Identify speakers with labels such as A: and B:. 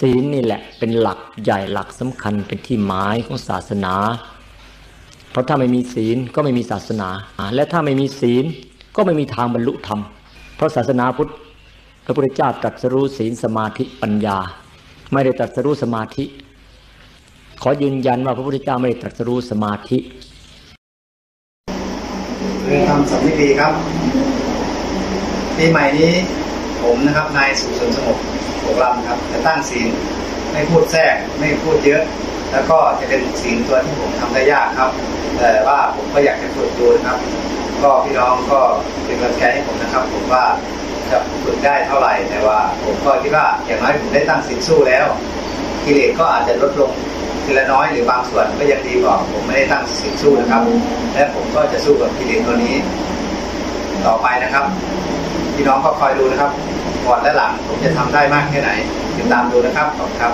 A: ศีลนี่แหละเป็นหลักใหญ่หลักสำคัญเป็นที่หมายของศาสนา เพราะถ้าไม่มีศีลก็ไม่มีศาสนา และถ้าไม่มีศีลก็ไม่มีทางบรรลุธรรม เพราะศาสนาพุทธพระพุทธเจ้าตรัสรู้ศีลสมาธิปัญญา ไม่ได้ตรัสรู้สมาธิ ขอยืนยันว่าพระพุทธเจ้าไม่ได้ตรัสรู้สมาธิ
B: คือทำสำนึกดีครับปีใหม่นี้ผมนะครับนายสุสนสงบ โปกลำครับจะตั้งศีลไม่พูดแทรกไม่พูดเยอะ แล้วก็จะเป็นศีลตัวที่ผมทำได้ยากครับ แต่ว่าผมก็อยากจะฝึกดูนะครับ ก็พี่น้องก็เป็นกำลังใจให้ผมนะครับ ผมว่าจะฝึกได้เท่าไหร่แต่ว่า ผมก็คิดว่าอย่างน้อยผมได้ตั้งศีลสู้แล้วกิเลสก็อาจจะลดลงทีละน้อยหรือบางส่วนก็ยังดีกว่าผมไม่ได้ตั้งศีลสู้นะครับ และผมก็จะสู้กับกิเลสตัวนี้ ต่อไปนะครับ พี่น้องก็คอยดูนะครับ ก่อนและหลังผมจะทำได้มากแค่ไหนติดตามดูนะครับขอบคุณครับ